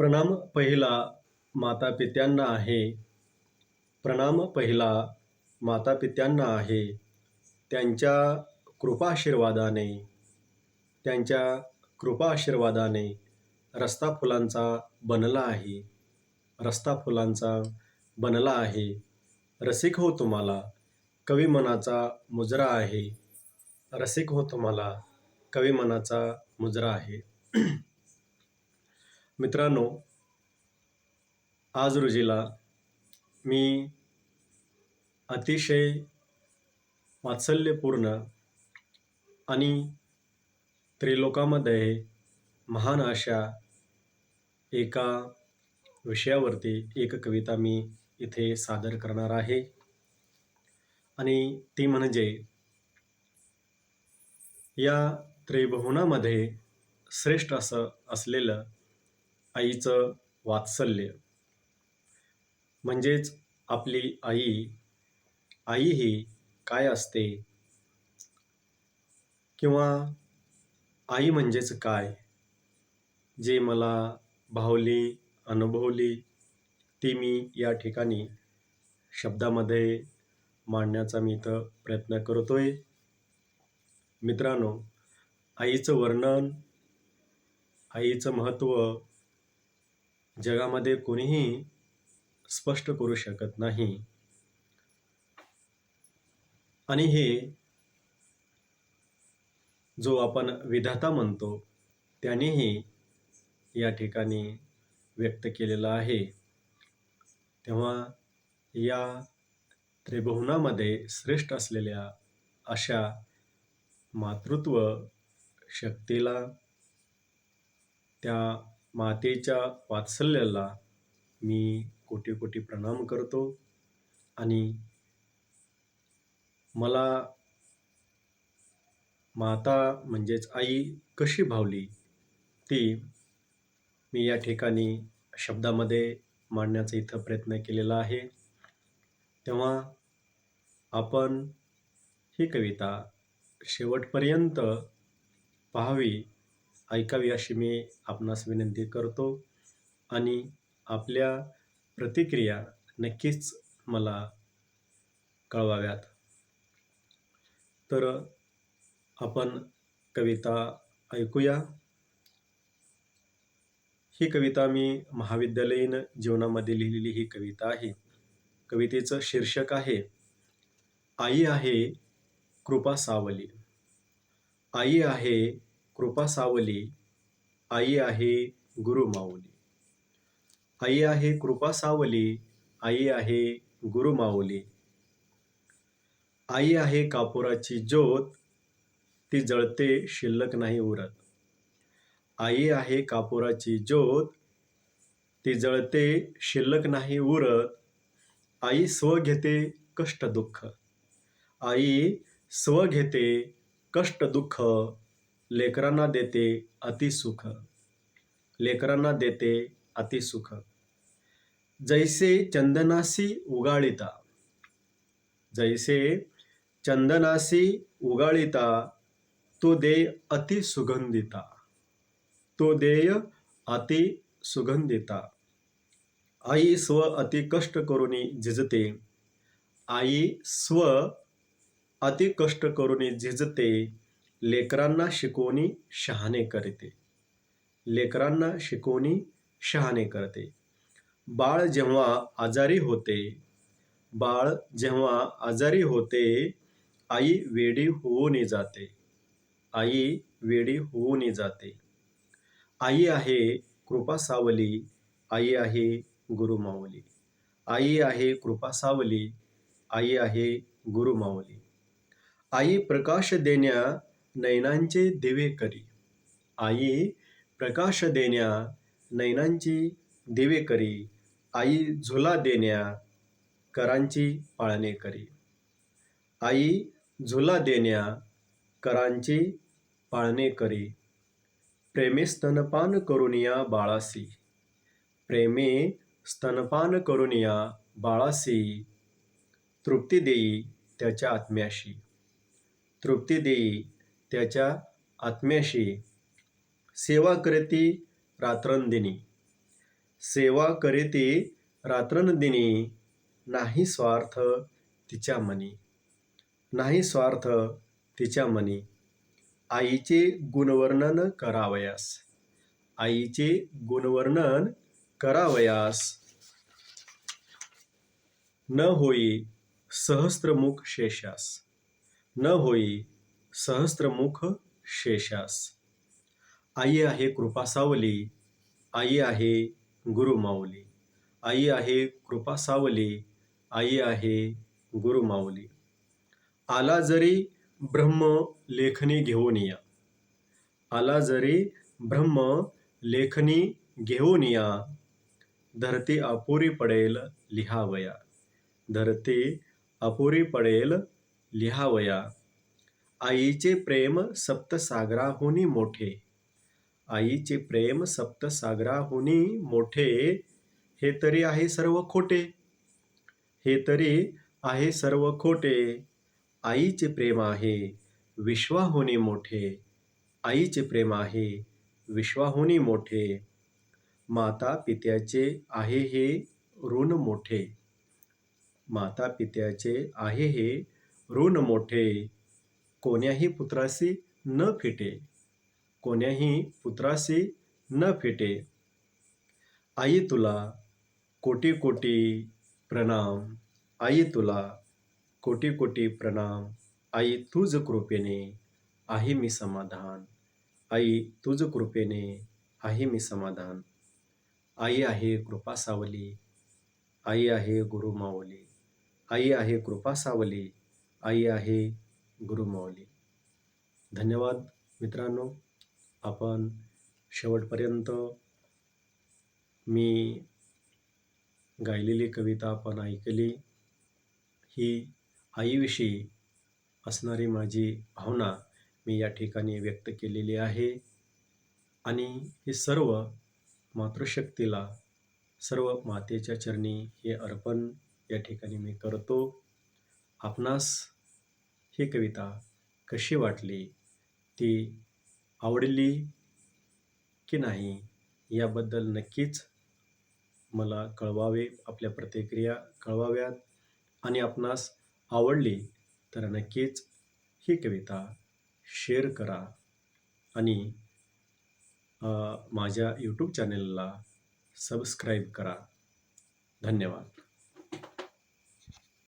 प्रणाम पहिला मातापित्यांना आहे. प्रणाम पहिला मातापित्यांना आहे. त्यांच्या कृपाशीर्वादाने त्यांच्या कृपाशीर्वादाने रस्ता फुलांचा बनला आहे. रस्ता फुलांचा बनला आहे. रसिक हो तुम्हाला कवी मनाचा मुजरा आहे. रसिक हो तुम्हाला कवी मनाचा मुजरा आहे. मित्रांनो आज रोजीला मी अतिशय वात्सल्यपूर्ण आणि त्रिलोकामध्ये महान अशा एका विषयावरती एक कविता मी इथे सादर करणार आहे. आणि ती म्हणजे या त्रिभुवनामध्ये श्रेष्ठ असं असलेलं आईचं वात्सल्य. म्हणजेच आपली आई आई ही काय असते? किंवा आई म्हणजेच काय? जे मला भावली अनुभवली ती मी या ठिकाणी शब्दामध्ये मांडण्याचा मी इथं प्रयत्न करतोय. मित्रांनो आईचं वर्णन आईचं महत्त्व जगामध्ये कोणीही स्पष्ट करू शकत नाही. आणि हे जो आपण विधाता म्हणतो त्यानेही या ठिकाणी व्यक्त केलेला आहे. तेव्हा या त्रिभुवनामध्ये श्रेष्ठ असलेल्या अशा मातृत्व शक्तीला त्या मातेच्या वात्सल्याला मी कोटी कोटी प्रणाम करतो आणि मला माता म्हणजेच आई कशी भावली ती मी या ठिकाणी शब्दामध्ये मांडण्याचा इथं प्रयत्न केलेला आहे. तेव्हा आपण ही कविता शेवटपर्यंत पाहावी ऐकावी अशी मी आपणास विनंती करतो आणि आपल्या प्रतिक्रिया नक्कीच मला कळवाव्यात. तर आपण कविता ऐकूया. ही कविता मी महाविद्यालयीन जीवनामध्ये लिहिलेली ही कविता आहे. कवितेचं शीर्षक आहे आई आहे कृपा सावली. आई आहे कृपा सावली आई आहे गुरु माऊली. आई आहे कृपा सावली आई आहे गुरु माऊली. आई आहे कापुराची ज्योत ती जळते शिल्लक नाही उरत. आई आहे कापुराची ज्योत ती जळते शिल्लक नाही उरत. आई स्व घेते कष्ट दुःख. आई स्व घेते कष्ट दुःख. लेकरांना देते अतिसुख लेकरांना देते अतिसुख जैसे चंदनासी उगाळिता. जैसे चंदनासी उगाळिता तो देय अति सुगंधिता. तो देय अति सुगंधिता. आई स्व अति कष्ट करून झिजते. आई स्व अति कष्ट करून झिजते. लेकरांना शिकवणी शहाणे करते. लेकरांना शिकवणी शहाणे करते. बाळ जेव्हा आजारी होते बाळ जेव्हा आजारी होते आई वेडी होऊन जाते. आई वेडी होऊन जाते. आई आहे कृपा सावली आई आहे गुरु माऊली आई आहे कृपा सावली आई आहे गुरु माऊली आई प्रकाश देण्या नैनांचे दिवे करी. आई प्रकाश देण्या नैनांची दिवे करी. आई झुला देण्या करांची पाळणे करी. आई झुला देण्या करांची पाळणे करी. प्रेमे स्तनपान करुनिया बाळासी. प्रेमे स्तनपान करुनिया बाळासी. तृप्ती देई त्याच्या आत्म्याशी. तृप्ती देई त्याच्या आत्म्याशी सेवा करती रात्रंदिनी. सेवा करे रात्रंदिनी नाही स्वार्थ तिच्या मनी. नाही स्वार्थ तिच्या मनी. आईचे गुणवर्णन करावयास. आईचे गुणवर्णन करावयास. न होई सहस्त्रमुख शेषास. न होई सहस्त्रमुख शेषास. आई आहे कृपा सावली आई आहे गुरुमाऊली. आई आहे कृपा सावली आई आहे गुरुमाऊली. आला जरी ब्रह्म लेखनी घेऊन या. आला जरी ब्रह्म लेखनी घेऊन या. धरती अपुरी पडेल लिहावया. धरती अपुरी पडेल लिहावया. आईचे प्रेम सप्तसागराहुनी मोठे. आईचे प्रेम सप्तसागराहुनी मोठे. हे तरी आहे सर्व खोटे. हे तरी आहे सर्व खोटे. आईचे प्रेम आहे विश्वाहुनी मोठे. आईचे प्रेम आहे विश्वाहुनी मोठे. माता पित्याचे आहे हे ऋण मोठे. माता पित्याचे आहे हे ऋण मोठे. कोण्याही पुत्रासी न फिटे. कोण्याही पुत्रासी न फिटे. आई तुला कोटी कोटी प्रणाम. आई तुला कोटी कोटी प्रणाम. आई तुझ कृपेने आहे मी समाधान. आई तुझ कृपेने आहे मी समाधान. आई आहे कृपा सावली आई आहे गुरुमावली. आई आहे कृपा सावली आई आहे गुरुमाऊली धन्यवाद मित्रांनो. आपण शेवटपर्यंत मी गायलेली कविता आपण ऐकली. ही आईविषयी असणारी माझी भावना मी या ठिकाणी व्यक्त केलेली आहे. आणि हे सर्व मातृशक्तीला सर्व मातेच्या चरणी हे अर्पण या ठिकाणी मी करतो. आपणास ही कविता कशी वाटली? ती आवडली की नाही? याबद्दल नक्कीच मला कळवावे आपल्या प्रतिक्रिया कळवाव्यात. आणि आपणास आवडली तर नक्कीच ही कविता शेअर करा. आणि माझ्या यूट्यूब चॅनलला सबस्क्राईब करा. धन्यवाद.